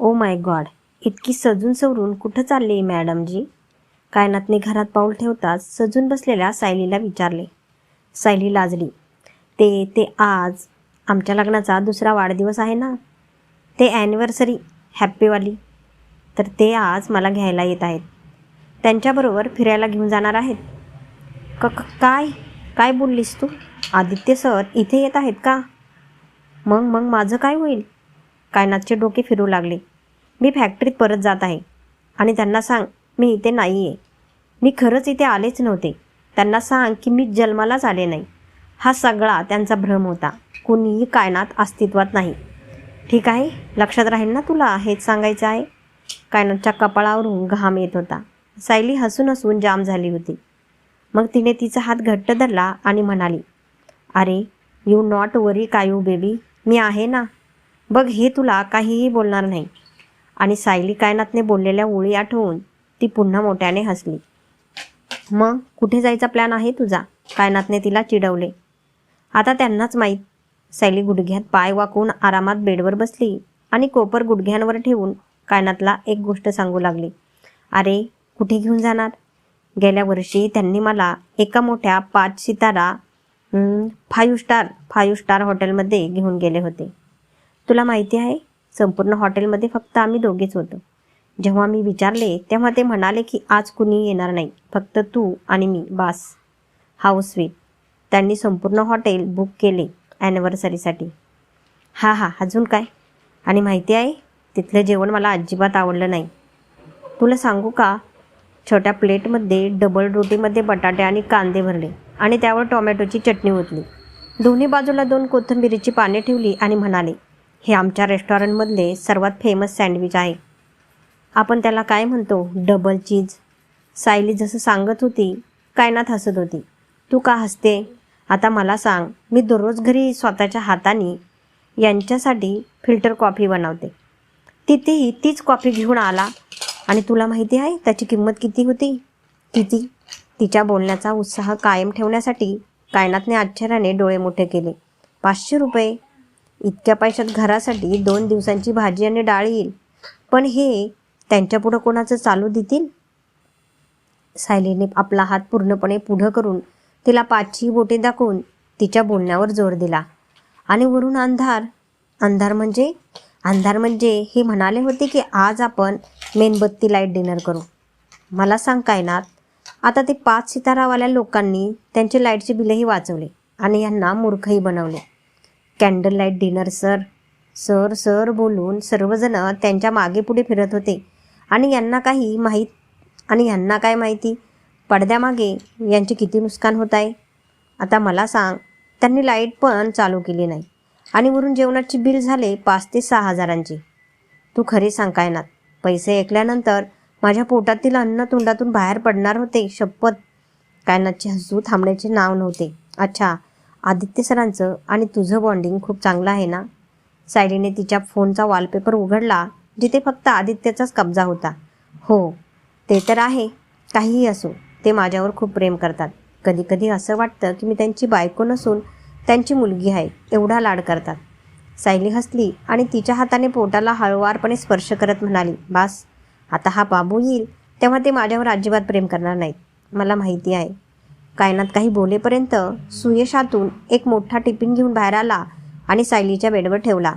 Oh my God इतकी सजून सवरून कुठं चालली मॅडमजी? कायनातने घरात पाऊल ठेवताच सजून बसलेल्या सायलीला विचारले. सायली लाजली. ते ते आज आमच्या लग्नाचा दुसरा वाढदिवस आहे ना? ते ॲनिव्हर्सरी हॅप्पीवाली तर ते आज मला घ्यायला येत आहेत. त्यांच्याबरोबर फिरायला घेऊन जाणार आहेत. क काय? काय बोललीस तू? आदित्य सर इथे येत आहेत का? मग मग माझं काय होईल? कायनाथचे डोके फिरू लागले. मी फॅक्टरीत परत जात आहे. आणि त्यांना सांग मी इथे नाही आहे मी खरंच इथे आलेच नव्हते. त्यांना सांग की मी जन्मालाच आले नाही. हा सगळा त्यांचा भ्रम होता. कुणीही कायनात अस्तित्वात नाही. ठीक आहे? लक्षात राहील ना तुला? हेच सांगायचं आहे. कायनाथच्या कपाळावरून घाम येत होता. सायली हसून हसून जाम झाली होती. मग तिने तिचा हात घट्ट धरला आणि म्हणाली अरे यू नॉट वरी कायू बेबी मी आहे ना. बघ हे तुला काहीही बोलणार नाही. आणि सायली कायनाथने बोललेल्या ओळी आठवून ती पुन्हा मोठ्याने हसली. मग कुठे जायचा प्लॅन आहे तुझा? कायनाथने तिला चिडवले. आता त्यांनाच माहीत. सायली गुडघ्यात पाय वाकून आरामात बेडवर बसली आणि कोपर गुडघ्यांवर ठेवून कायनाथला एक गोष्ट सांगू लागली. अरे कुठे घेऊन जाणार? गेल्या वर्षी त्यांनी मला एका मोठ्या पाच सितारा फाईव्ह स्टार फाईव्ह स्टार हॉटेलमध्ये घेऊन गेले होते. तुला माहिती आहे संपूर्ण हॉटेलमध्ये फक्त आम्ही दोघेच होतो. जेव्हा मी विचारले तेव्हा ते म्हणाले की आज कुणी येणार नाही फक्त तू आणि मी बास. हाऊस वेट त्यांनी संपूर्ण हॉटेल बुक केले ॲनिव्हर्सरीसाठी हां हां अजून काय? आणि माहिती आहे तिथलं जेवण मला अजिबात आवडलं नाही. तुला सांगू का? छोट्या प्लेटमध्ये डबल रोटीमध्ये बटाटे आणि कांदे भरले आणि त्यावर टोमॅटोची चटणी ओतली. दोन्ही बाजूला दोन कोथिंबिरीची पाने ठेवली आणि म्हणाले हे आमच्या रेस्टॉरंटमधले सर्वात फेमस सँडविच आहे. आपण त्याला काय म्हणतो? डबल चीज सायली जसं सांगत होती कायनात हसत होती. तू का हसते? आता मला सांग मी दररोज घरी स्वतःच्या हाताने यांच्यासाठी फिल्टर कॉफी बनवते. तिथेही तीच कॉफी घेऊन आला. आणि तुला माहिती आहे त्याची किंमत किती होती? किती? तिच्या बोलण्याचा उत्साह कायम ठेवण्यासाठी कायनातने आश्चर्याने डोळे मोठे केले. पाचशे रुपये? इतक्या पैशात घरासाठी दोन दिवसांची भाजी आणि डाळ येईल. पण हे त्यांच्यापुढं कोणाचं चालू देतील? सायलीने आपला हात पूर्णपणे पुढं करून तिला पाचही बोटे दाखवून तिच्या बोलण्यावर जोर दिला. आणि वरून अंधार. अंधार म्हणजे? अंधार म्हणजे हे म्हणाले होते की आज आपण मेणबत्ती लाइट डिनर करू. मला सांग काय नात आता ते पाच सितारावाल्या लोकांनी त्यांचे लाईटचे बिलही वाचवले आणि यांना मूर्खही बनवले. Candle light dinner sir sir sir बोलून सर्वजण त्यांच्या मागे पुढे फिरत होते. आणि यांना काही माहीत आणि यांना काय माहिती? पडद्यामागे यांचे किती नुकसान होत आहे आता मला सांग त्यांनी लाइट पण चालू केली नाही. आणि वरून जेवणाची बिल झाले पाच ते सहा हजारांची. तू खरे सांग काय ना पैसे ऐकल्यानंतर माझ्या पोटातील अन्न तोंडातून बाहेर पडणार होते शपथ. कायनातचे हसू थांबण्याचे नाव नव्हते. अच्छा आदित्य सरांचं आणि तुझं बॉन्डिंग खूप चांगलं आहे ना? सायलीने तिच्या फोनचा वॉलपेपर उघडला जिथे फक्त आदित्यचाच कब्जा होता. हो ते तर आहे. काहीही असो ते माझ्यावर खूप प्रेम करतात. कधी कधी असं वाटतं की मी त्यांची बायको नसून त्यांची मुलगी आहे एवढा लाड करतात. सायली हसली आणि तिच्या हाताने पोटाला हळुवारपणे स्पर्श करत म्हणाली बास आता हा बाबू येईल तेव्हा ते माझ्यावर अजिबात प्रेम करणार नाहीत. मला माहिती आहे कायनात काही बोलेपर्यंत सुयशातून एक मोठा टिफिन घेऊन बाहेर आला आणि सायलीच्या बेडवर ठेवला.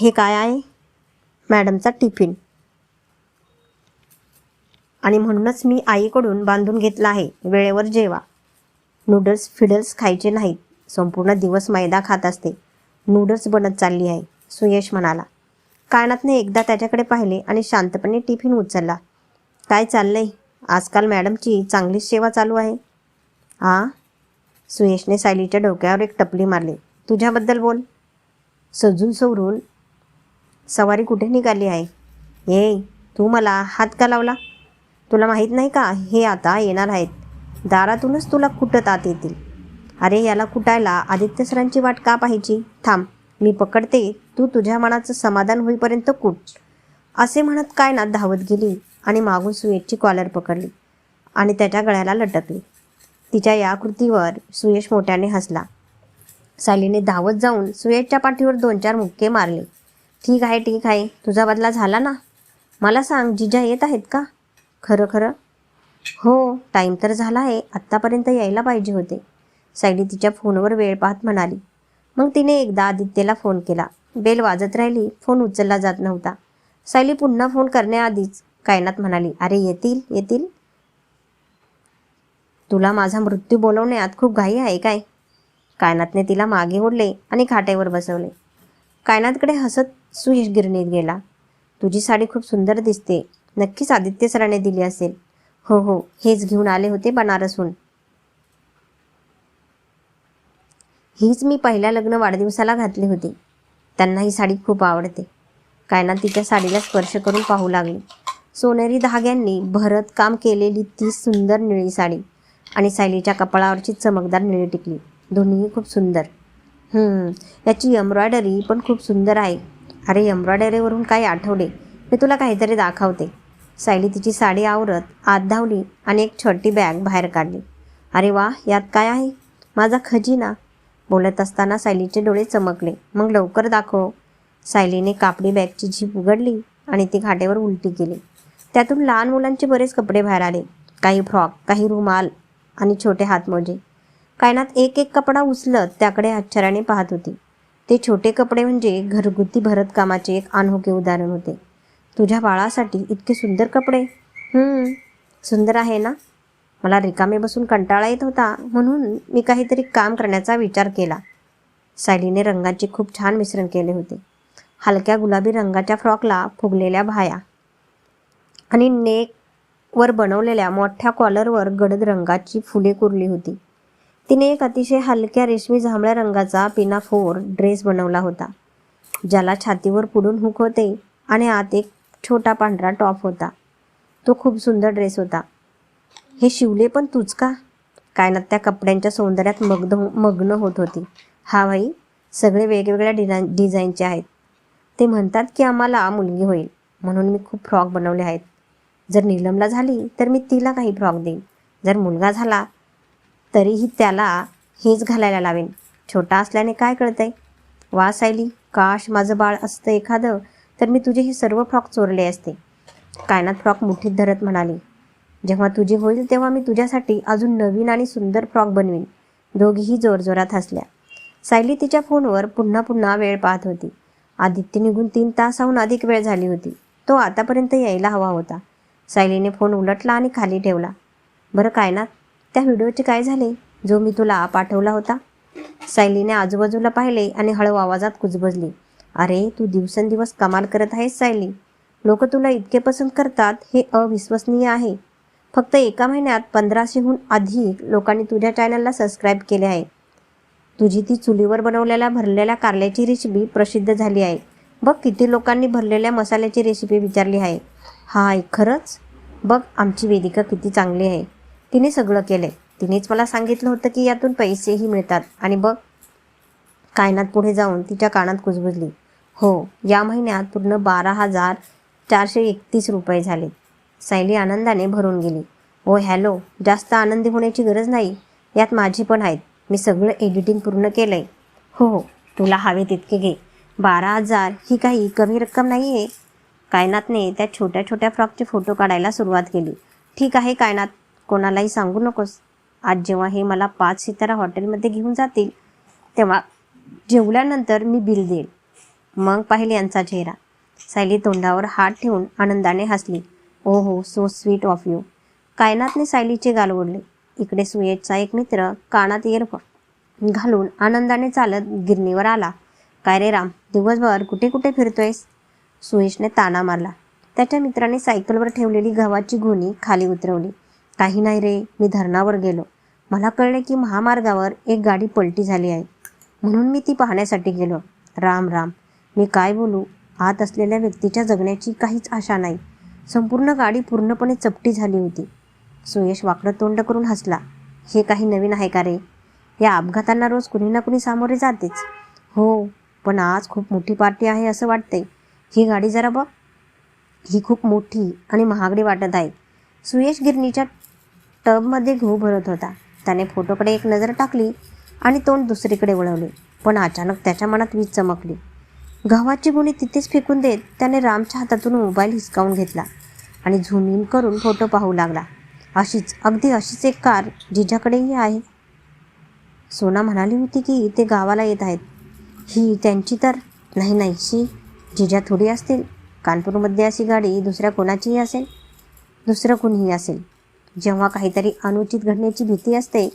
हे काय आहे? मॅडमचा टिफिन. आणि म्हणूनच मी आईकडून बांधून घेतला आहे. वेळेवर जेवा. नूडल्स फिडल्स खायचे नाहीत. संपूर्ण दिवस मैदा खात असते. नूडल्स बनत चालली आहे. सुयश म्हणाला. कायनातने एकदा त्याच्याकडे पाहिले आणि शांतपणे टिफिन उचलला. काय चाललंय? आजकाल मॅडमची चांगलीच सेवा चालू आहे. हां सुयशने सायलीच्या डोक्यावर एक टपली मारली. तुझ्याबद्दल बोल. सजून सवरून सवारी कुठे निघाली आहे? ए तू मला हात का लावला? तुला माहीत नाही का? हे आता येणार आहेत. दारातूनच तुला कुठं तात येतील? अरे याला कुटायला आदित्य सरांची वाट का पाहायची? थांब मी पकडते. तू तुझ्या मनाचं समाधान होईपर्यंत कुट असे म्हणत काय ना धावत गेली? आणि मागून सुयशची कॉलर पकडली आणि त्याच्या गळ्याला लटकली. तिच्या या कृतीवर सुयश मोठ्याने हसला. सायलीने धावत जाऊन सुयशच्या पाठीवर दोन चार मुक्के मारले. ठीक आहे ठीक आहे. तुझा बदला झाला ना? मला सांग जिजा येत आहेत का? खरं खरं. हो टाईम तर झाला आहे. आत्तापर्यंत यायला पाहिजे होते. सायली तिच्या फोनवर वेळ पाहत म्हणाली. मग तिने एकदा आदित्यला फोन केला. बेल वाजत राहिली. फोन उचलला जात नव्हता. सायली पुन्हा फोन करण्याआधीच कायनात म्हणाली अरे येतील येतील. तुला माझा मृत्यू बोलवण्यात खूप घाई आहे काय? कायनातने तिला मागे ओढले आणि खाटेवर बसवले. कायनातकडे हसत सुयश गिरणीत गेला. तुझी साडी खूप सुंदर दिसते. नक्कीच आदित्य सराने दिली असेल. हो हो हेच घेऊन आले होते बनारसहून. हीच मी पहिल्या लग्न वाढदिवसाला घातली होती. त्यांना ही साडी खूप आवडते. कायनात तिच्या साडीला स्पर्श करून पाहू लागली. सोनेरी धाग्यांनी भरत काम केलेली ती सुंदर निळी साडी आणि सायलीच्या कपाळावरची चमकदार निळी टिकली. दोन्हीही खूप सुंदर. याची एम्ब्रॉयडरी पण खूप सुंदर आहे. अरे एम्ब्रॉयडरीवरून काही आठवले? मी तुला काहीतरी दाखवते. सायली तिची साडी आवरत आत धावली आणि एक छोटी बॅग बाहेर काढली. अरे वा यात काय आहे? माझा खजिना. बोलत असताना सायलीचे डोळे चमकले. मग लवकर दाखव. सायलीने कापडी बॅगची झीप उघडली आणि ती घाटेवर उलटी केली. त्यातून लहान मुलांचे बरेच कपडे बाहेर आले. काही फ्रॉक काही रुमाल आणि छोटे हातमोजे. कायनात एक एक कपडा उचलत त्याकडे आश्चर्याने पाहत होती. ते छोटे कपडे म्हणजे घरगुती भरतकामाचे एक अनोखे उदाहरण होते. तुझ्या बाळासाठी इतके सुंदर कपडे. सुंदर आहे ना? मला रिकामे बसून कंटाळा येत होता. म्हणून मी काहीतरी काम करण्याचा विचार केला. सायलीने रंगाचे खूप छान मिश्रण केले होते. हलक्या गुलाबी रंगाच्या फ्रॉकला फुगलेल्या भाया. आणि नेकवर बनवलेल्या मोठ्या कॉलरवर गडद रंगाची फुले कुरली होती. तिने एक अतिशय हलक्या रेशमी जांभळ्या रंगाचा पिनाफोर ड्रेस बनवला होता ज्याला छातीवर पुढून हुक होते आणि आत एक छोटा पांढरा टॉप होता. तो खूप सुंदर ड्रेस होता. हे शिवले पण तूच का? काय ना त्या कपड्यांच्या सौंदर्यात मग्न मग्न होत होती. हा भाई सगळे वेगवेगळ्या डिझाईन डिझाईनचे आहेत. ते म्हणतात की आम्हाला मुलगी होईल म्हणून मी खूप फ्रॉक बनवले आहेत. जर नीलमला झाली तर मी तिला काही फ्रॉक देईन. जर मुलगा झाला तरीही त्याला हेच घालायला लावेन. छोटा असल्याने काय कळतंय? वा सायली काश माझं बाळ असतं एखादं तर मी तुझे हे सर्व फ्रॉक चोरले असते. कायनात फ्रॉक मुठीत धरत म्हणाली जेव्हा तुझी होईल तेव्हा मी तुझ्यासाठी अजून नवीन आणि सुंदर फ्रॉक बनवीन. दोघीही जोरजोरात हसल्या. सायली तिच्या फोनवर पुन्हा पुन्हा वेळ पाहत होती. आदित्य निघून तीन तासाहून अधिक वेळ झाली होती. तो आतापर्यंत यायला हवा होता. सायलीने फोन उलटला आणि खाली ठेवला. बरं काय ना त्या व्हिडिओचे काय झाले? जो मी तुला पाठवला होता. सायलीने आजूबाजूला पाहिले आणि हळू आवाजात कुजबजली. अरे तू दिवसेंदिवस कमाल करत आहेस सायली. लोक तुला इतके पसंत करतात हे अविश्वसनीय आहे. फक्त एका महिन्यात पंधराशेहून अधिक लोकांनी तुझ्या चॅनलला सबस्क्राईब केले आहे. तुझी ती चुलीवर बनवलेल्या भरलेल्या कारल्याची रेसिपी प्रसिद्ध झाली आहे. बघ किती लोकांनी भरलेल्या मसाल्याची रेसिपी विचारली आहे. हाय खरंच? बघ आमची वेदिका किती चांगली आहे. तिने सगळं केलंय. तिनेच मला सांगितलं होतं की यातून पैसेही मिळतात. आणि बघ कायनात पुढे जाऊन तिच्या कानात कुजबुजली. हो या महिन्यात पूर्ण बारा हजार चारशे एकतीस रुपये झाले. सायली आनंदाने भरून गेली. ओ हॅलो जास्त आनंदी होण्याची गरज नाही. यात माझे पण आहेत. मी सगळं एडिटिंग पूर्ण केलं आहे हो हो तुला हवे तितके घे. बारा हजार ही काही कमी रक्कम नाही आहे कायनातने त्या छोट्या छोट्या फ्रॉकचे फोटो काढायला सुरुवात केली. ठीक आहे कायनात. कोणालाही सांगू नकोस. आज जेव्हा हे मला पाच सितारा हॉटेलमध्ये घेऊन जातील तेव्हा जेवल्यानंतर मी बिल देईल. मग पाहिले यांचा चेहरा. सायली तोंडावर हात ठेवून आनंदाने हसली. ओ हो सो स्वीट ऑफ यू कायनातने सायलीचे गाल ओढले. इकडे सुयेशचा एक मित्र कानात इयरफोन घालून आनंदाने चालत गिरणीवर आला. काय रे राम दिवसभर कुठे कुठे फिरतोयस? सुयशने ताना मारला. त्याच्या मित्राने सायकलवर ठेवलेली गव्हाची गुणी खाली उतरवली. काही नाही रे मी धरणावर गेलो. मला कळले की महामार्गावर एक गाडी पलटी झाली आहे. म्हणून मी ती पाहण्यासाठी गेलो. राम राम. मी काय बोलू? आत असलेल्या व्यक्तीच्या जगण्याची काहीच आशा नाही. संपूर्ण गाडी पूर्णपणे चपटी झाली होती. सुयश वाकडं तोंड करून हसला. हे काही नवीन आहे का रे? या अपघातांना रोज कुणी ना कुणी सामोरे जातेच. हो पण आज खूप मोठी पार्टी आहे असं वाटतंय. ही गाडी जरा बघ. ही खूप मोठी आणि महागडी वाटत आहे. सुयश गिरणीच्या टबमध्ये गहू भरत होता. त्याने फोटोकडे एक नजर टाकली आणि तोंड दुसरीकडे वळवले. पण अचानक त्याच्या मनात वीज चमकली. गव्हाची गुणी तिथेच फेकून देत त्याने रामच्या हातातून मोबाईल हिसकावून घेतला आणि झूम इन करून फोटो पाहू लागला. अशीच अगदी अशीच एक कार जिजाकडेही आहे. सोना म्हणाली होती की ते गावाला येत आहेत. ही त्यांची तर नाही नाही शी. जिजा थोडी असतील कानपूरमध्ये अशी गाडी दुसऱ्या कोणाचीही असेल दुसरं कुणीही असेल. जेव्हा काहीतरी अनुचित घडण्याची भीती असते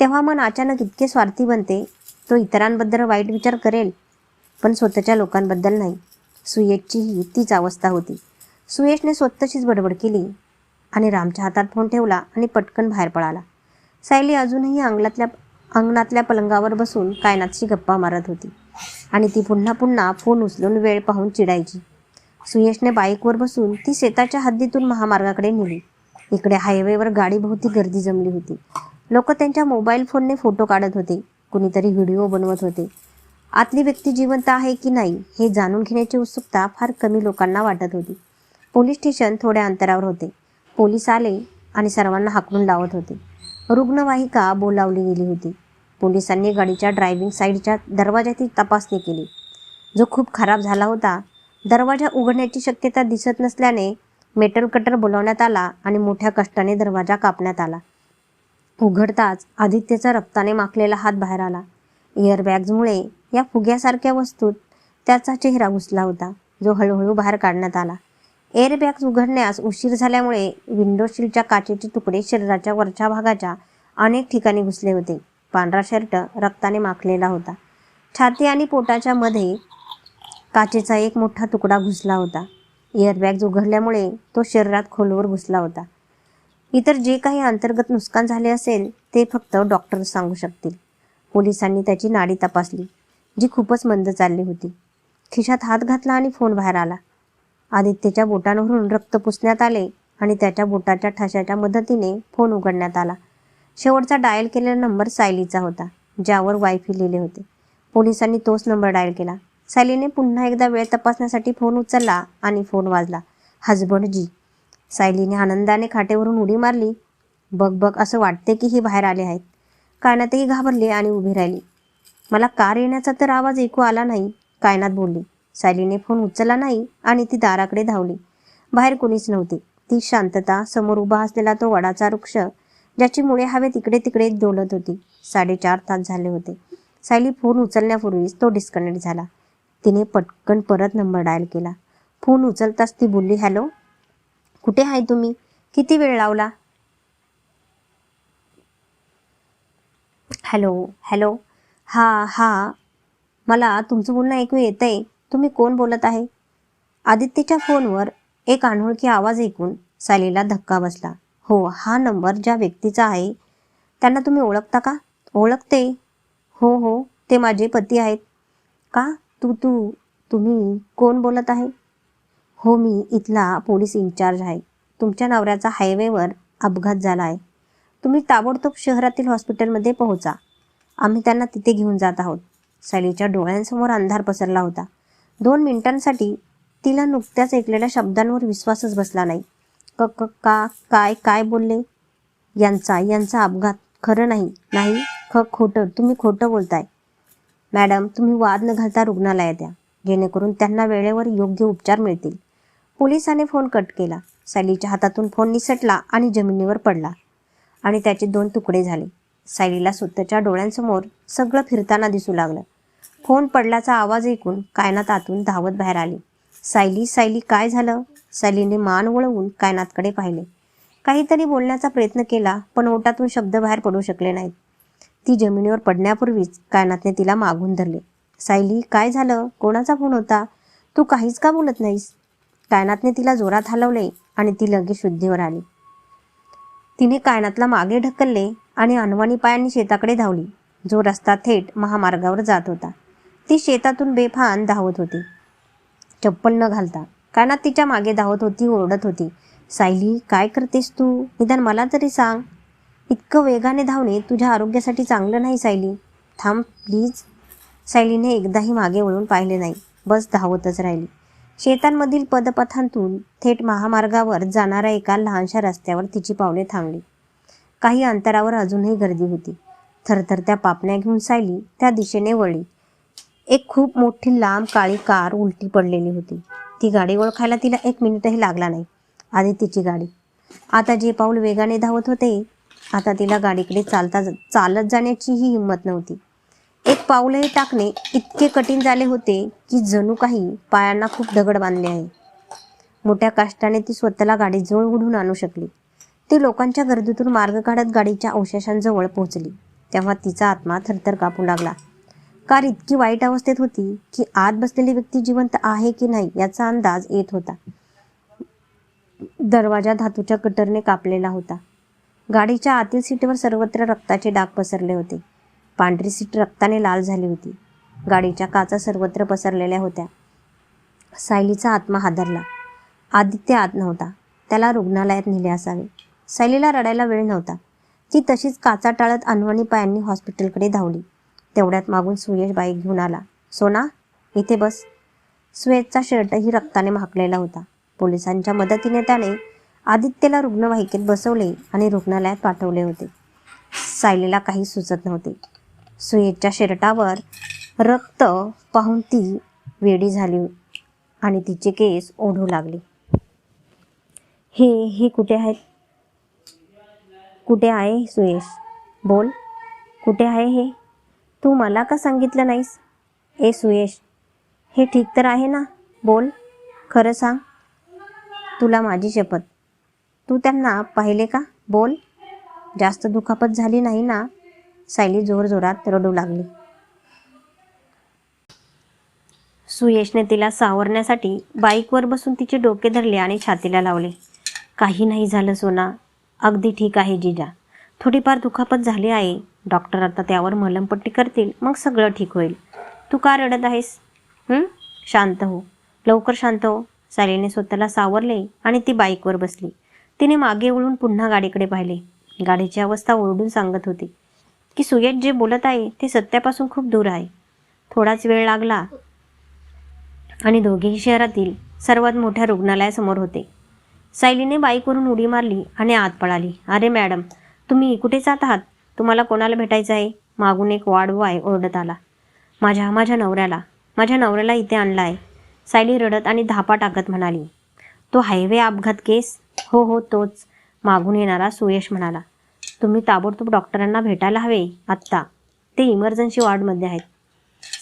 तेव्हा मन अचानक इतके स्वार्थी बनते तो इतरांबद्दल वाईट विचार करेल पण स्वतःच्या लोकांबद्दल नाही. सुयशचीही तीच अवस्था होती. सुयशने स्वतःशीच बडबड केली आणि रामच्या हातात फोन ठेवला आणि पटकन बाहेर पळाला. सायली अजूनही अंगलातल्या अंगणातल्या पलंगावर बसून कायनातशी गप्पा मारत होती. आणि ती पुन्हा पुन्हा फोन उचलून वेळ पाहून चिडायची. सुयशने बाईकवर बसून ती शेताच्या हद्दीतून महामार्गाकडे नेली. इकडे हायवेवर गाडीभोवती गर्दी जमली होती. लोक त्यांच्या मोबाईल फोनने फोटो काढत होते. कुणीतरी व्हिडिओ बनवत होते. आतली व्यक्ती जिवंत आहे की नाही हे जाणून घेण्याची उत्सुकता फार कमी लोकांना वाटत होती. पोलीस स्टेशन थोड्या अंतरावर होते. पोलीस आले आणि सर्वांना हाकलून लावत होते. रुग्णवाहिका बोलावली गेली होती. पोलिसांनी गाडीच्या ड्रायव्हिंग साईडच्या दरवाजाची तपासणी केली. जो खूप खराब झाला होता दरवाजा उघडण्याची शक्यता दिसत नसल्याने मेटल कटर बोलावण्यात आला आणि मोठ्या कष्टाने दरवाजा कापण्यात आला. उघडताच आदित्यचा रक्ताने माखलेला हात बाहेर आला. एअरबॅग्समुळे या फुग्यासारख्या वस्तूत त्याचा चेहरा घुसला होता जो हळूहळू बाहेर काढण्यात आला. एअरबॅग्स उघडण्यास उशीर झाल्यामुळे विंडोशीलच्या काचेचे तुकडे शरीराच्या वरच्या भागाच्या अनेक ठिकाणी घुसले होते. पांढरा शर्ट रक्ताने माखलेला होता. छाती आणि पोटाच्या मध्ये काचेचा एक मोठा तुकडा घुसला होता. एअरबॅग्स उघडल्यामुळे तो शरीरात खोलवर घुसला होता. इतर जे काही अंतर्गत नुकसान झाले असेल ते फक्त डॉक्टर सांगू शकतील. पोलिसांनी त्याची नाडी तपासली जी खूपच मंद चालली होती. खिशात हात घातला आणि फोन बाहेर आला. आदित्यच्या बोटांवरून रक्त पुसण्यात आले आणि त्याच्या बोटाच्या ठशाच्या मदतीने फोन उघडण्यात आला. शेवटचा डायल केलेला नंबर सायलीचा होता ज्यावर वायफी लिहिले होते. पोलिसांनी तोच नंबर डायल केला. सायलीने पुन्हा एकदा वेळ तपासण्यासाठी फोन उचलला आणि फोन वाजला. हजबंड जी. सायलीने आनंदाने खाटेवरून उडी मारली. बघ बघ असं वाटते की ही बाहेर आले आहेत. कायनातही घाबरली आणि उभी राहिली. मला कार येण्याचा तर आवाज ऐकू आला नाही कायनात बोलली. सायलीने फोन उचलला नाही आणि ती दाराकडे धावली. बाहेर कोणीच नव्हते. ती शांतता समोर उभा असलेला तो वडाचा वृक्ष ज्याची मुळे हवेत इकडे तिकडे डोलत होती. साडेचार तास झाले होते. सायली फोन उचलण्यापूर्वीच तो डिस्कनेक्ट झाला. तिने पटकन परत नंबर डायल केला. फोन उचलताच ती बोलली हॅलो कुठे आहे तुम्ही? किती वेळ लावला? हॅलो हॅलो हा हा. मला तुमचं बोलणं ऐकू येतंय. तुम्ही कोण बोलत आहे? आदित्यच्या फोनवर एक अनोळखी आवाज ऐकून सालीला धक्का बसला. हो हा नंबर ज्या व्यक्तीचा आहे त्यांना तुम्ही ओळखता का? ओळखते. हो हो ते माझे पती आहेत. का? तू तू तुम्ही कोण बोलत आहे? हो मी इथला पोलीस इन्चार्ज आहे. तुमच्या नवऱ्याचा हायवेवर अपघात झाला आहे. तुम्ही ताबडतोब शहरातील हॉस्पिटलमध्ये पोहोचा. आम्ही त्यांना तिथे घेऊन जात आहोत. सलीच्या डोळ्यांसमोर अंधार पसरला होता. दोन मिनिटांसाठी तिला नुकत्याच ऐकलेल्या शब्दांवर विश्वासच बसला नाही. क क का काय काय बोलले? यांचा यांचा अपघात खरं नाही. नाही ख खोटं. तुम्ही खोटं बोलताय. मॅडम तुम्ही वाद न घालता रुग्णालयात या. जेणेकरून त्यांना वेळेवर योग्य उपचार मिळतील. पोलिसाने फोन कट केला. सायलीच्या हातातून फोन निसटला आणि जमिनीवर पडला. आणि त्याचे दोन तुकडे झाले. सायलीला स्वतःच्या डोळ्यांसमोर सगळं फिरताना दिसू लागलं. फोन पडल्याचा आवाज ऐकून कायनात आतून धावत बाहेर आली. सायली सायली काय झालं? सायलीने मान वळवून कायनातकडे पाहिले. काहीतरी बोलण्याचा प्रयत्न केला पण ओटातून शब्द बाहेर पडू शकले नाहीत. ती जमिनीवर पडण्यापूर्वीच कायनातने तिला मागून धरले. सायली काय झालं? कोणाचा फोन होता? तू काहीच का बोलत नाहीस? कायनातने तिला जोरात हलवले आणि ती लगेच शुद्धीवर आली. तिने कायनातला मागे ढकलले आणि अनवाणी पायांनी शेताकडे धावली. जो रस्ता थेट महामार्गावर जात होता. ती शेतातून बेफान धावत होती. चप्पल न घालता. कानात तिच्यामागे धावत होती ओरडत होती. सायली काय करतेस तू? निदान मला तरी सांग. इतकं वेगाने धावणे तुझ्या आरोग्यासाठी चांगलं नाही सायली. थांब प्लीज. सायलीने एकदाही मागे वळून पाहिले नाही. बस धावतच राहिली. शेतांमधील पदपथांतून थेट महामार्गावर जाणाऱ्या एका लहानशा रस्त्यावर तिची पावले थांबली. काही अंतरावर अजूनही गर्दी होती. थरथर त्या पापण्या घेऊन सायली त्या दिशेने वळली. एक खूप मोठी लांब काळी कार उलटी पडलेली होती. ती गाडी ओळखायला तिला एक मिनिटही लागला नाही. आधी तिची गाडी. आता जे पाऊल वेगाने धावत होते आता तिला गाडीकडे चालता चालत जाण्याचीही हिंमत नव्हती. एक पाऊलही टाकणे इतके कठीण झाले होते की जणू काही पायांना खूप दगड बांधले आहे. मोठ्या कष्टाने ती स्वतःला गाडीजवळ उडून आणू शकली. ती लोकांच्या गर्दीतून मार्ग काढत गाडीच्या अवशेषांजवळ पोहोचली. तेव्हा तिचा आत्मा थरथर कापू लागला. कार इतकी वाईट अवस्थेत होती की आत बसलेली व्यक्ती जिवंत आहे की नाही याचा अंदाज येत होता. दरवाजा धातूच्या कटरने कापलेला होता. गाडीच्या आतील सीटवर सर्वत्र रक्ताचे डाग पसरले होते. पांढरी सीट रक्ताने लाल झाली होती. गाडीच्या काचा सर्वत्र पसरलेल्या होत्या. सायलीचा आत्मा हादरला. आदित्य आत नव्हता. त्याला रुग्णालयात नेले असावे. सायलीला रडायला वेळ नव्हता. ती तशीच काचा टाळत अनवाणी पायांनी हॉस्पिटलकडे धावली. तेवढ्यात मागून सुयश बाईक घेऊन आला. सोना इथे बस. सुयशचा शर्टही रक्ताने महाकलेला होता. पोलिसांच्या मदतीने त्याने आदित्यला रुग्णवाहिकेत बसवले आणि रुग्णालयात पाठवले होते. सायलीला काही सुचत नव्हते. सुयशच्या शर्टावर रक्त पाहून ती वेडी झाली आणि तिचे केस ओढू लागले. हे हे कुठे आहेत? कुठे आहे सुयश? बोल. कुठे आहे हे? तू मला का सांगितलं नाहीस? ए सुयेश हे ठीक तर आहे ना? बोल. खरं सांग. तुला माझी शपथ. तू त्यांना पाहिले का? बोल. जास्त दुखापत झाली नाही ना? सायली जोरजोरात रडू लागली. सुयशने तिला सावरण्यासाठी बाईकवर बसून तिचे डोके धरले आणि छातीला लावले. काही नाही झालं सोना. अगदी ठीक आहे जिजा. थोडीफार दुखापत झाली आहे. डॉक्टर आता त्यावर मलमपट्टी करतील मग सगळं ठीक होईल. तू का रडत आहेस? शांत हो. लवकर शांत हो. सायलीने स्वतःला सावरले आणि ती बाईकवर बसली. तिने मागे वळून पुन्हा गाडीकडे पाहिले. गाडीची अवस्था ओरडून सांगत होती. की सुयश जे बोलत आहे ते सत्यापासून खूप दूर आहे. थोडाच वेळ लागला आणि दोघेही शहरातील सर्वात मोठ्या रुग्णालयासमोर होते. सायलीने बाईकवरून उडी मारली आणि आत पळाली. अरे मॅडम तुम्ही कुठे जात आहात? तुम्हाला कोणाला भेटायचं आहे? मागून एक वाढवाय हो ओरडत आला. माझ्या माझ्या नवऱ्याला. माझ्या नवऱ्याला इथे आणला आहे. सायली रडत आणि धापा टाकत म्हणाली तो हायवे अपघात केस? हो हो तोच. मागून येणारा सुयश म्हणाला तुम्ही ताबडतोब डॉक्टरांना भेटायला हवे आत्ता. ते इमर्जन्सी वार्डमध्ये आहेत.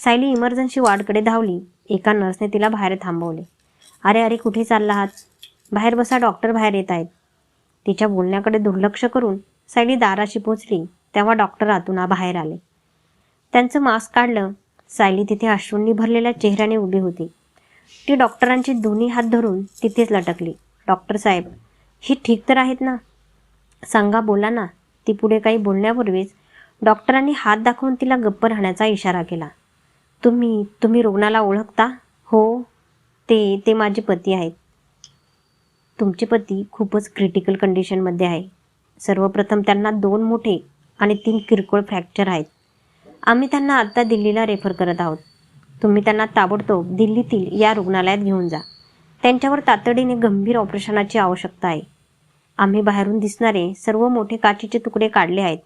सायली इमर्जन्सी वार्डकडे धावली. एका नर्सने तिला बाहेर थांबवले. अरे अरे कुठे चालला आहात? बाहेर बसा डॉक्टर बाहेर येत आहेत. तिच्या बोलण्याकडे दुर्लक्ष करून सायली दाराशी पोचली. तेव्हा डॉक्टर आतून बाहेर आले. त्यांचं मास्क काढलं. सायली तिथे अश्रूंनी भरलेल्या चेहऱ्याने उभी होती. ती डॉक्टरांचे दोन्ही हात धरून तिथेच लटकली. डॉक्टर साहेब ही ठीक तर आहेत ना? सांगा बोला ना. ती पुढे काही बोलण्यापूर्वीच डॉक्टरांनी हात दाखवून तिला गप्प राहण्याचा इशारा केला. तुम्ही तुम्ही रुग्णाला ओळखता? हो ते ते माझे पती आहेत. तुमचे पती खूपच क्रिटिकल कंडिशनमध्ये आहे. सर्वप्रथम त्यांना दोन मोठे आणि तीन किरकोळ फ्रॅक्चर आहेत. आम्ही त्यांना आत्ता दिल्लीला रेफर करत आहोत. तुम्ही त्यांना ताबडतोब दिल्लीतील या रुग्णालयात घेऊन जा. त्यांच्यावर तातडीने गंभीर ऑपरेशनाची आवश्यकता आहे. आम्ही बाहेरून दिसणारे सर्व मोठे काचेचे तुकडे काढले आहेत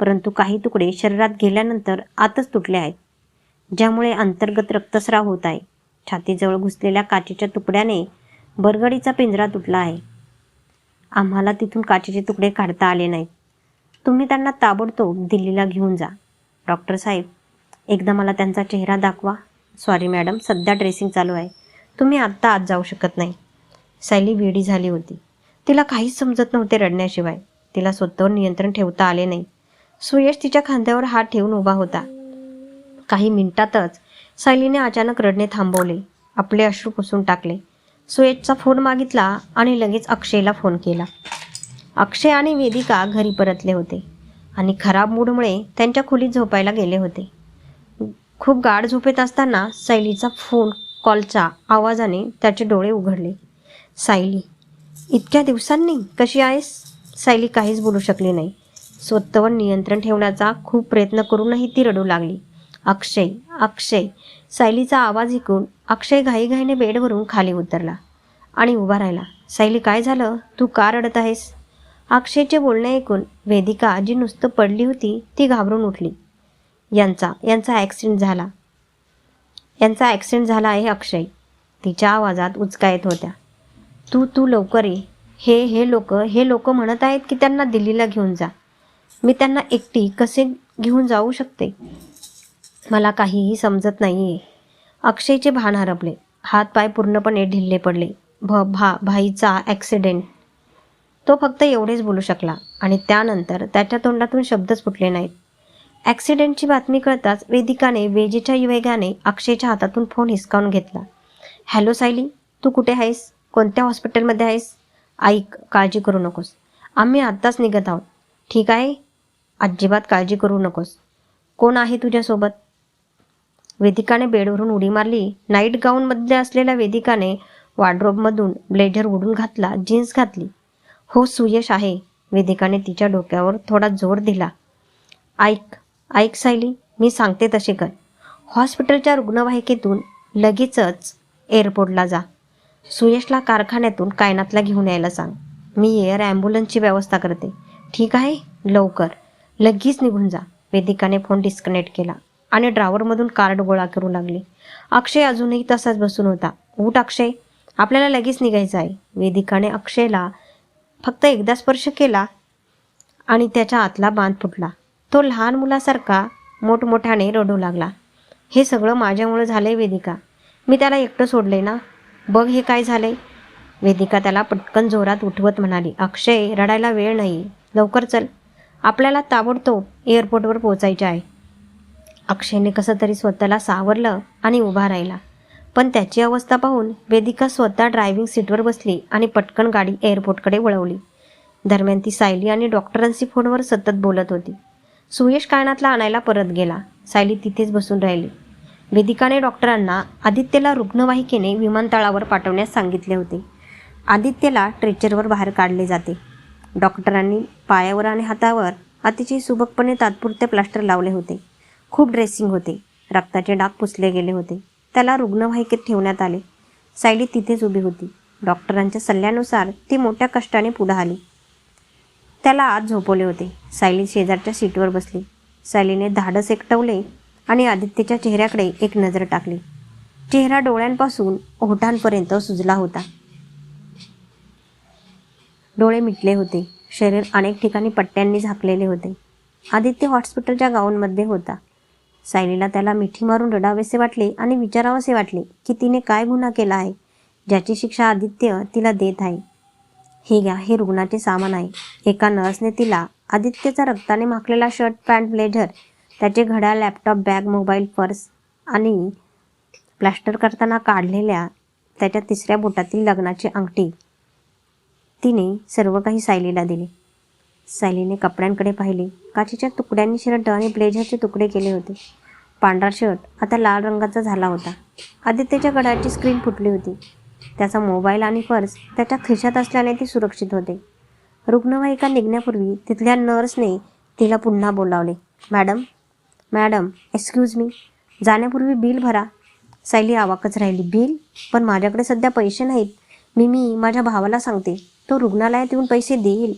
परंतु काही तुकडे शरीरात गेल्यानंतर आतच तुटले आहेत ज्यामुळे अंतर्गत रक्तस्राव होत आहे. छातीजवळ घुसलेल्या काचेच्या तुकड्याने बरगडीचा पिंजरा तुटला आहे. आम्हाला तिथून काचेचे तुकडे काढता आले नाहीत. तुम्ही त्यांना ताबडतोब दिल्लीला घेऊन जा. डॉक्टर साहेब एकदा मला त्यांचा चेहरा दाखवा. सॉरी मॅडम सध्या ड्रेसिंग चालू आहे. तुम्ही आत्ता आत जाऊ शकत नाही. सायली वेडी झाली होती. तिला काहीच समजत नव्हते रडण्याशिवाय. तिला स्वतःवर नियंत्रण ठेवता आले नाही. सुयश तिच्या खांद्यावर हात ठेवून उभा होता. काही मिनिटातच सायलीने अचानक रडणे थांबवले. आपले अश्रू पुसून टाकले. सुयशचा फोन मागितला आणि लगेच अक्षयला फोन केला. अक्षय आणि वेदिका घरी परतले होते आणि खराब मूडमुळे त्यांच्या खोलीत झोपायला गेले होते. खूप गाढ झोपेत असताना सायलीचा फोन कॉलचा आवाजाने त्याचे डोळे उघडले. सायली इतक्या दिवसांनी कशी आहेस? सायली काहीच बोलू शकली नाही. स्वतःवर नियंत्रण ठेवण्याचा खूप प्रयत्न करूनही ती रडू लागली. अक्षय अक्षय सायलीचा आवाज ऐकून अक्षय घाईघाईने बेडवरून खाली उतरला आणि उभा राहिला. सायली काय झालं? तू का रडत आहेस? अक्षयचे बोलणे ऐकून वेदिका जी नुसतं पडली होती ती घाबरून उठली. यांचा यांचा ॲक्सिडेंट झाला. यांचा ॲक्सिडेंट झाला आहे अक्षय. तिच्या आवाजात उचका येत होत्या. तू तू लवकर ये. हे हे लोक हे लोक म्हणत आहेत की त्यांना दिल्लीला घेऊन जा. मी त्यांना एकटी कसे घेऊन जाऊ शकते? मला काहीही समजत नाही आहे अक्षयचे भान हरपले. हात पाय पूर्णपणे ढिल्ले पडले. भ भा भाईचा ॲक्सिडेंट तो फक्त एवढेच बोलू शकला आणि त्यानंतर त्याच्या तोंडातून शब्दच फुटले नाहीत. ॲक्सिडेंटची बातमी कळताच वेदिकाने वेजेच्या वेगाने अक्षयच्या हातातून फोन हिसकावून घेतला. हॅलो सायली. तू कुठे आहेस? कोणत्या हॉस्पिटलमध्ये आहेस? ऐक काळजी करू नकोस. आम्ही आत्ताच निघत आहोत. ठीक आहे? अजिबात काळजी करू नकोस. कोण आहे तुझ्यासोबत? वेदिकाने बेडवरून उडी मारली. नाईट गाऊनमध्ये असलेल्या वेदिकाने वॉर्ड्रोबमधून ब्लेझर उडून घातला जीन्स घातली. हो सुयश आहे. वेदिकाने तिच्या डोक्यावर थोडा जोर दिला. ऐक ऐक सायली मी सांगते तसे कर. हॉस्पिटलच्या रुग्णवाहिकेतून लगेचच एअरपोर्टला जा. सुयशला कारखान्यातून कायनातला घेऊन यायला सांग. मी एअर ॲम्ब्युलन्सची व्यवस्था करते. ठीक आहे? लवकर. लगेच निघून जा. वेदिकाने फोन डिस्कनेक्ट केला आणि ड्रावरमधून कार्ड गोळा करू लागली. अक्षय अजूनही तसाच बसून होता. उठ अक्षय. आपल्याला लगेच निघायचं आहे. वेदिकाने अक्षयला फक्त एकदा स्पर्श केला आणि त्याच्या आतला बांध फुटला. तो लहान मुलासारखा मोठमोठ्याने रडू लागला. हे सगळं माझ्यामुळे झालंय वेदिका. मी त्याला एकटं सोडले ना? बघ हे काय झालंय. वेदिका त्याला पटकन जोरात उठवत म्हणाली अक्षय रडायला वेळ नाही. लवकर चल. आपल्याला ताबडतोब एअरपोर्टवर पोचायचे आहे. अक्षयने कसं तरी स्वतःला सावरलं आणि उभा राहिला. पण त्याची अवस्था पाहून वेदिका स्वतः ड्रायव्हिंग सीटवर बसली आणि पटकन गाडी एअरपोर्टकडे वळवली. दरम्यान ती सायली आणि डॉक्टरांशी फोनवर सतत बोलत होती. सुयश कायनातला आणायला परत गेला. सायली तिथेच बसून राहिली. वेदिकाने डॉक्टरांना आदित्यला रुग्णवाहिकेने विमानतळावर पाठवण्यास सांगितले होते. आदित्यला ट्रेचरवर बाहेर काढले जाते. डॉक्टरांनी पायावर आणि हातावर अतिशय सुबकपणे तात्पुरते प्लास्टर लावले होते. खूप ड्रेसिंग होते. रक्ताचे डाग पुसले गेले होते. त्याला रुग्णवाहिकेत ठेवण्यात आले. सायली तिथेच उभी होती. डॉक्टरांच्या सल्ल्यानुसार ती मोठ्या कष्टाने पुढे आली. त्याला आत झोपवले होते. सायली शेजारच्या सीटवर बसली. सायलीने धाडस एकटवले आणि आदित्यच्या चेहऱ्याकडे एक नजर टाकली. चेहरा डोळ्यांपासून ओठांपर्यंत सुजला होता. डोळे मिटले होते. शरीर अनेक ठिकाणी पट्ट्यांनी झाकलेले होते. आदित्य हॉस्पिटलच्या गाऊनमध्ये होता. सायलीला त्याला मिठी मारून रडावेसे वाटले आणि विचारावेसे वाटले की तिने काय गुन्हा केला आहे ज्याची शिक्षा आदित्य तिला देत आहे. हे घ्या हे रुग्णाचे सामान आहे. एका नर्सने तिला आदित्यचा रक्ताने माखलेला शर्ट पॅन्ट ब्लेझर त्याचे घड्याळ लॅपटॉप बॅग मोबाईल पर्स आणि प्लास्टर करताना काढलेल्या त्याच्या तिसऱ्या बोटातील लग्नाची अंगठी तिने सर्व काही सायलीला दिले. सायलीने कपड्यांकडे पाहिले. काचेच्या तुकड्यांनी शर्ट आणि ब्लेझरचे तुकडे केले होते. पांढरा शर्ट आता लाल रंगाचा झाला होता. आदित्यच्या गडाची स्क्रीन फुटली होती. त्याचा मोबाईल आणि पर्स त्याच्या खिशात असल्याने ते सुरक्षित होते. रुग्णवाहिका निघण्यापूर्वी तिथल्या नर्सने तिला पुन्हा बोलावले. मॅडम मॅडम एक्सक्यूज मी जाण्यापूर्वी बिल भरा. सायली आवाकच राहिली. बिल? पण माझ्याकडे सध्या पैसे नाहीत. मी मी माझ्या भावाला सांगते. तो रुग्णालयात येऊन पैसे देईल.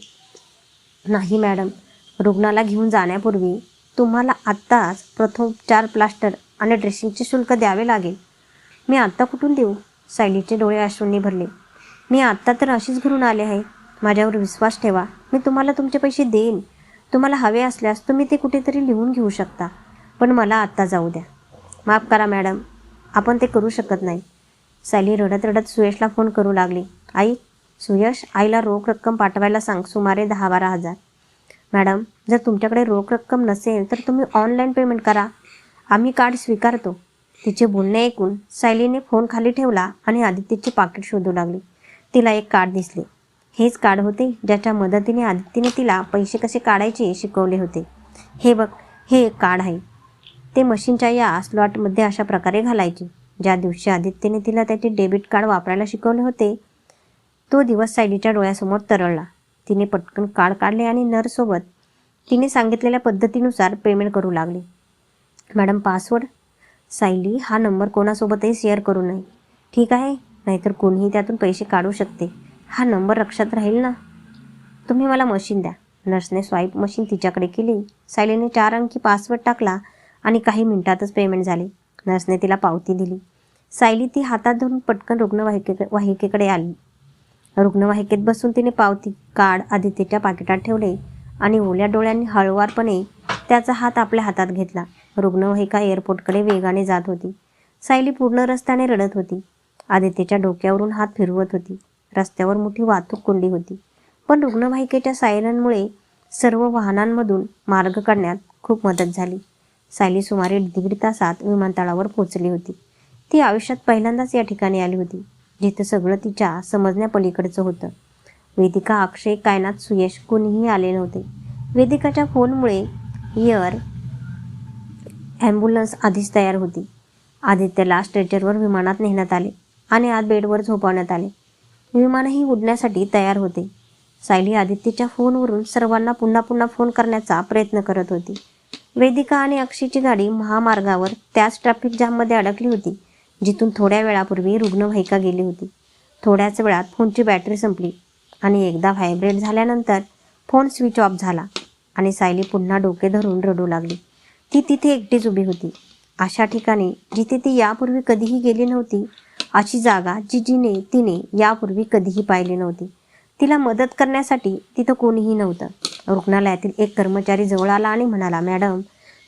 नाही मॅडम. रुग्णाला घेऊन जाण्यापूर्वी तुम्हाला आत्ताच प्रथमोपचार प्लास्टर आणि ड्रेसिंगचे शुल्क द्यावे लागेल. मी आत्ता कुठून देऊ? सायलीचे डोळे अश्रूंनी भरले. मी आत्ता तर अशीच घरून आले आहे. माझ्यावर विश्वास ठेवा. मी तुम्हाला तुमचे पैसे देईन. तुम्हाला हवे असल्यास तुम्ही ते कुठेतरी लिहून घेऊ शकता. पण मला आत्ता जाऊ द्या. माफ करा मॅडम. आपण ते करू शकत नाही. सायली रडत रडत सुयशला फोन करू लागली. आई सुयश आईला रोख रक्कम पाठवायला सांग सुमारे दहा बारा हजार. मॅडम जर तुमच्याकडे रोख रक्कम नसेल तर तुम्ही ऑनलाईन पेमेंट करा. आम्ही कार्ड स्वीकारतो. तिचे बोलणे ऐकून सायलीने फोन खाली ठेवला आणि आदित्यचे पाकिट शोधू लागली. तिला एक कार्ड दिसले. हेच कार्ड होते ज्याच्या मदतीने आदित्यने तिला पैसे कसे काढायचे शिकवले होते. हे बघ हे एक कार्ड आहे. ते मशीनच्या या स्लॉटमध्ये अशा प्रकारे घालायचे. ज्या दिवशी आदित्यने तिला त्याचे डेबिट कार्ड वापरायला शिकवले होते तो दिवस सायलीच्या डोळ्यासमोर तरळला. तिने पटकन कार्ड काढले आणि नर्ससोबत तिने सांगितलेल्या पद्धतीनुसार पेमेंट करू लागली. Madam password? सायली हा नंबर कोणासोबतही शेअर करू नये. ठीक आहे नाहीतर कोणीही त्यातून पैसे काढू शकते. हा नंबर लक्षात राहील ना? तुम्ही मला मशीन द्या. नर्सने स्वाईप मशीन तिच्याकडे केली. सायलीने चार अंकी पासवर्ड टाकला आणि काही मिनिटातच पेमेंट झाले. नर्सने तिला पावती दिली. सायली ती हातात धरून पटकन रुग्णवाहिके वाहिकेकडे आली. रुग्णवाहिकेत बसून तिने पावती कार्ड आदित्यच्या पाकिटात ठेवले आणि ओल्या डोळ्यांनी हळुवारपणे त्याचा हात आपल्या हातात घेतला. रुग्णवाहिका एअरपोर्टकडे वेगाने जात होती. सायली पूर्ण रस्त्याने रडत होती. आदित्यच्या डोक्यावरून हात फिरवत होती. रस्त्यावर मोठी वाहतूक कोंडी होती. पण रुग्णवाहिकेच्या सायरनमुळे सर्व वाहनांमधून मार्ग काढण्यात खूप मदत झाली. सायली सुमारे दीड तासात विमानतळावर पोहोचली होती. ती आयुष्यात पहिल्यांदाच या ठिकाणी आली होती. जिथं सगळं तिच्या समजण्यापलीकडचं होतं. वेदिका अक्षय कायनात सुयश कोणीही आले नव्हते. वेदिकाच्या फोनमुळे इयर ॲम्ब्युलन्स आधीच तयार होती. आदित्यला स्ट्रेचरवर विमानात नेण्यात आले आणि आत बेडवर झोपवण्यात आले. विमानही उडण्यासाठी तयार होते. सायली आदित्यच्या फोनवरून सर्वांना पुन्हा पुन्हा फोन करण्याचा प्रयत्न करत होती. वेदिका आणि अक्षयची गाडी महामार्गावर त्याच ट्रॅफिक जाममध्ये अडकली होती. जिथून थोड्या वेळापूर्वी रुग्णवाहिका गेली होती. थोड्याच वेळात फोनची बॅटरी संपली आणि एकदा व्हायब्रेट झाल्यानंतर फोन स्विच ऑफ झाला आणि सायली पुन्हा डोके धरून रडू लागली. ती तिथे एकटीच उभी होती. अशा ठिकाणी जिथे ती यापूर्वी कधीही गेली नव्हती अशी जागा जी जिने तिने यापूर्वी कधीही पाहिली नव्हती. तिला मदत करण्यासाठी तिथं कोणीही नव्हतं. रुग्णालयातील एक कर्मचारी जवळ आला आणि म्हणाला मॅडम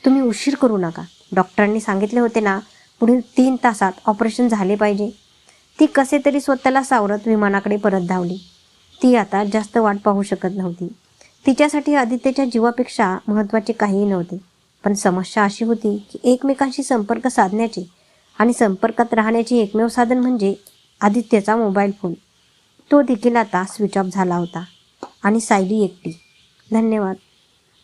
तुम्ही उशीर करू नका. डॉक्टरांनी सांगितले होते ना पुढील तीन तासात ऑपरेशन झाले पाहिजे. ती कसे तरी स्वतःला सावरत विमानाकडे परत धावली. ती आता जास्त वाट पाहू शकत नव्हती. तिच्यासाठी आदित्यच्या जीवापेक्षा महत्त्वाचे काहीही नव्हते. पण समस्या अशी होती की एकमेकांशी संपर्क साधण्याचे आणि संपर्कात राहण्याचे एकमेव साधन म्हणजे आदित्यचा मोबाईल फोन. तो देखील आता स्विच ऑफ झाला होता आणि सायली एकटी. धन्यवाद.